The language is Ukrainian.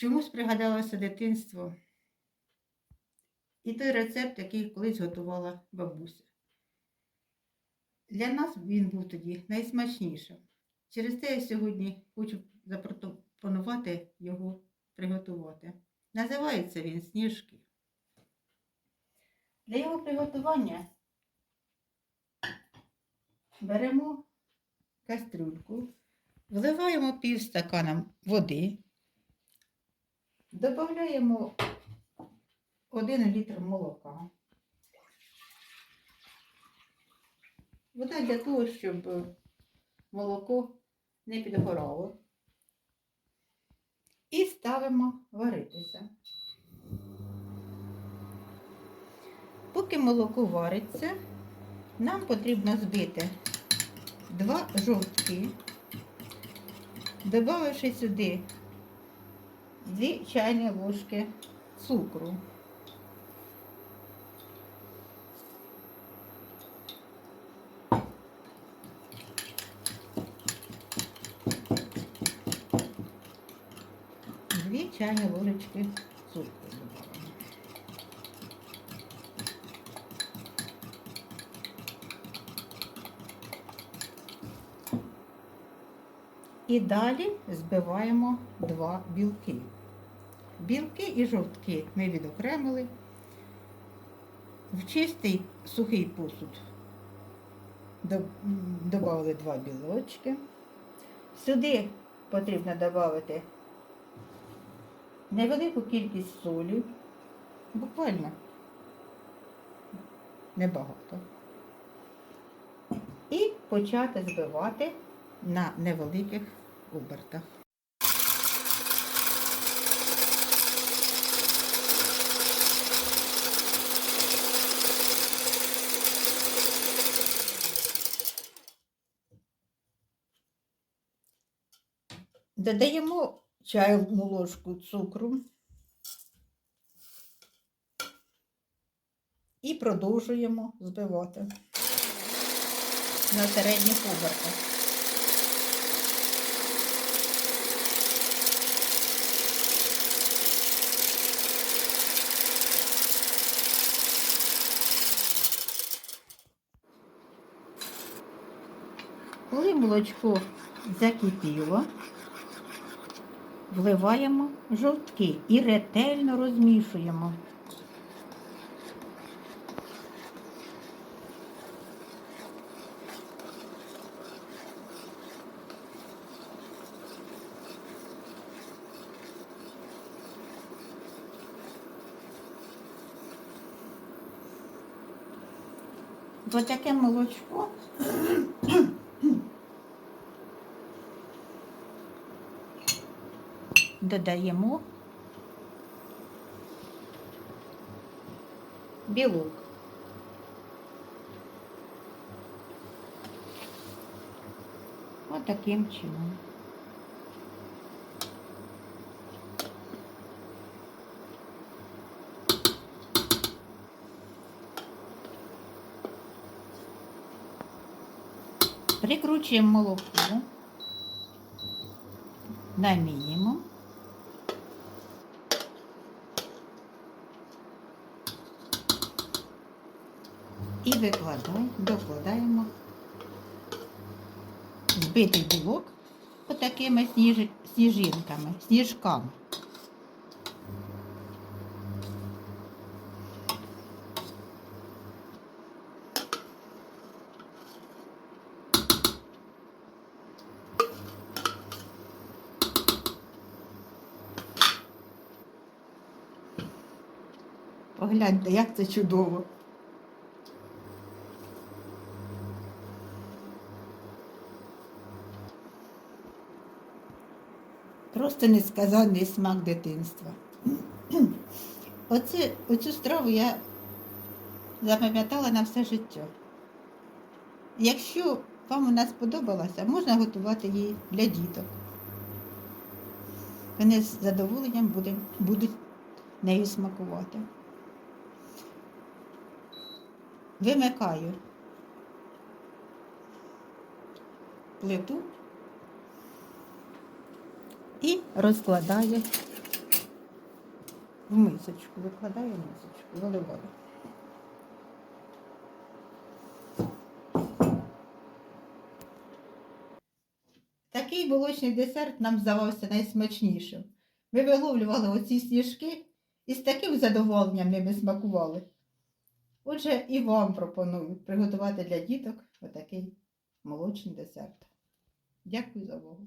чомусь пригадалося дитинство і той рецепт, який колись готувала бабуся. Для нас він був тоді найсмачнішим. Через те я сьогодні хочу запропонувати його приготувати. Називається він сніжки. Для його приготування беремо кастрюльку, вливаємо пів стакана води, додаємо 1 літр молока. Вода для того, щоб молоко не підгорало. І ставимо варитися. Поки молоко вариться, нам потрібно збити два жовтки, додавши сюди 2 чайні ложки цукру. Дві чайні ложечки цукру додаємо. І далі збиваємо два білки. Білки і жовтки ми відокремили в чистий сухий посуд. Додали два білочки. Сюди потрібно додати невелику кількість солі, буквально небагато. І почати збивати на невеликих обертах. Додаємо чайну ложку цукру і продовжуємо збивати на середніх обертах. Коли молочко закипіло, вливаємо жовтки і ретельно розмішуємо. Бо таке молочко додаємо білок. Ось таким чином. Прикручуємо молоко на мінімум. І викладаємо, докладаємо збитий білок отакими сніж... сніжинками, сніжками. Погляньте, як це чудово. Просто несказанний смак дитинства. Оце, оцю страву я запам'ятала на все життя. Якщо вам вона сподобалася, можна готувати її для діток. Вони з задоволенням буде, будуть нею смакувати. Вимикаю плиту і розкладаю в мисочку, викладаю в мисочку, виливаю. Такий молочний десерт нам здавався найсмачнішим. Ми виловлювали оці сніжки і з таким задоволенням ними смакували. Отже, і вам пропоную приготувати для діток отакий молочний десерт. Дякую за увагу.